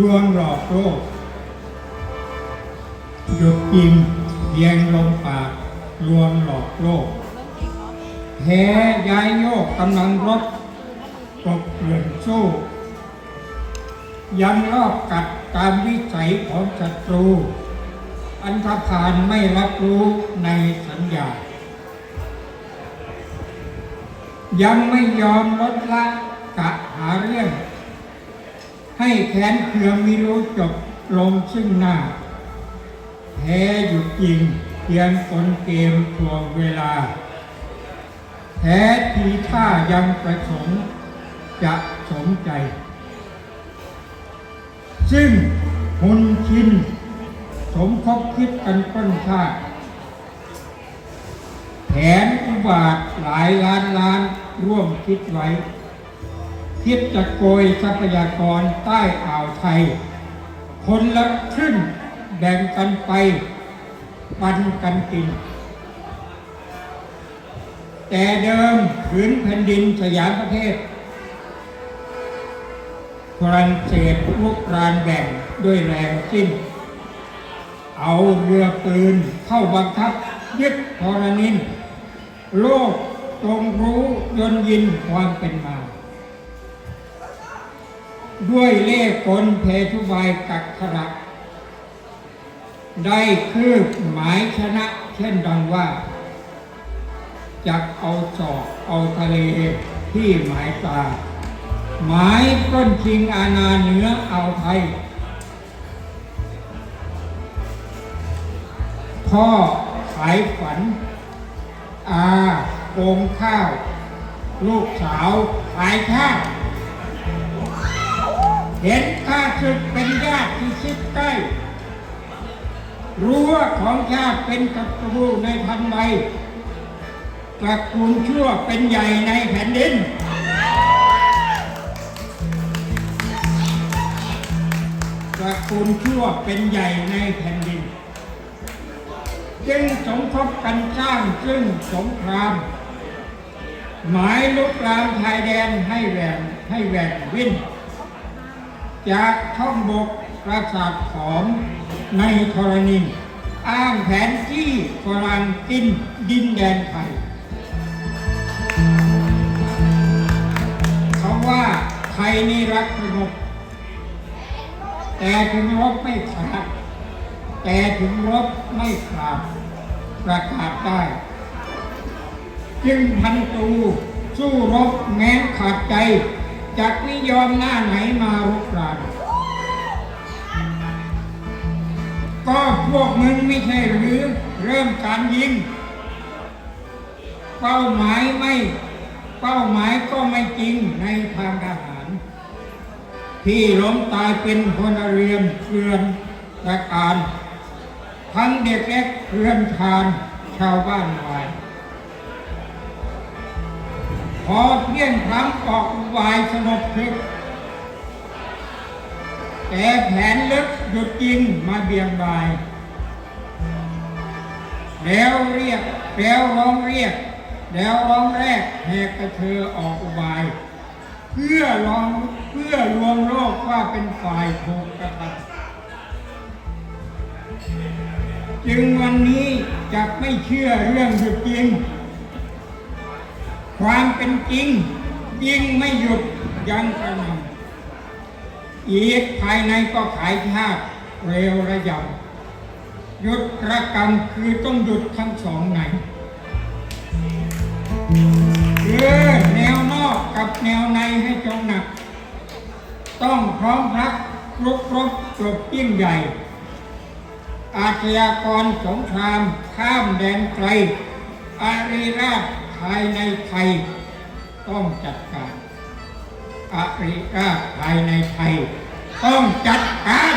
ลวงหลอกโลกหยุดยิงเพียงลมปากลวงหลอกโลกแพ้ย้ายโยกกำลังรบกบเกลื่อนสู้ ยังรอบกัดตามวิสัยของศัตรู อันธพาลไม่รับรู้ในสัญญา ยังไม่ยอมลดละกะหาเรื่อง ให้แค้นเคืองมิรู้จบลงซึ่งหน้า แพ้หยุดยิงเพียงคนเกมทวงเวลา แพ้ทีท่ายังประสงค์จะสมใจ ซึ่งหุนชิน สมคบคิดกันต้นชาติแผนอุบาทหลายล้านล้านร่วมคิดไว้ คิดจะโกยทรัพยากรใต้อ่าวไทย คนละครึ่งแบ่งกันไป ปันกันกิน แต่เดิมผืนแผ่นดินสยามประเทศฝรั่งเศสลุกรานแบ่งด้วยแรงสิ้น เอาเรือปืนเข้าบังคับยึดทรนิน โลกตรงรู้ยนยินความเป็นมา ด้วยเล่ห์กลเพทุบายกักขระได้คืบหมายชนะ เช่นดังว่าจักเอาศอกเอาทะเลที่หมายตา หมายต้นชิงอาณาเหนือเอาไทย พ่อขายฝัน อาโกงข้าว ลูกสาวขายข้าว เห็นข้าศึกเป็นญาติที่ชิดใกล้รู้ว่าของชาติเป็นศัตรูในพันใบตระกูลชั่วเป็นใหญ่ในแผ่นดิน ตระกูลชั่วเป็นใหญ่ในแผ่นดิน จึงสมทบกันสร้างซึ่งสงคราม หมายลุกลามชายแดนให้แหวนให้แหวนวิ่น จากช่องบกปราสาทขอมในธรณีอ้างแผนที่ฝรั่งกินดินแดนไทยเขาว่าไทยนี่รักสงบแต่ถึงรบไม่ขาดแต่ถึงรบไม่ขาดประกาศได้ จึงพันตูสู้รบแม้ขาดใจ จากไม่ยอมหน้าไหนมารุกรานก็พวกมึงไม่ใช่หรือเริ่มการยิง เป้าหมายไม่ เป้าหมายก็ไม่จริงในทางทหาร ที่ล้มตายเป็นพลเรือนเรือนประการ ทั้งเด็กเล็กเรือนทานชาวบ้านวาย พอเพี้ยงพร้ำออกอุบายสงบทึกแต่แผนลึกหยุดยิงมาเบียงบาย แล้วเรียกแล้วร้องเรียก แล้วร้องแรกแหกกระเธอออกอุบาย เพื่อลองเพื่อลวงโลกว่าเป็นฝ่ายถูกกระทำจึงวันนี้จะไม่เชื่อเรื่องหยุดยิง ความเป็นจริง ยิงไม่หยุดยังกระนำอีกภายในก็ขายชาติเร็วระยำหยุดระกรรมคือต้องหยุดทั้งสองไหนคือแนวนอกกับแนวในให้จงหนัก ต้องพร้อมรักรุกรบจบยิ่งใหญ่ อาชญากรสงครามข้ามแดนไกลอารีราช ภายในไทยต้องจัดการอาริราชภายในไทยต้องจัดการ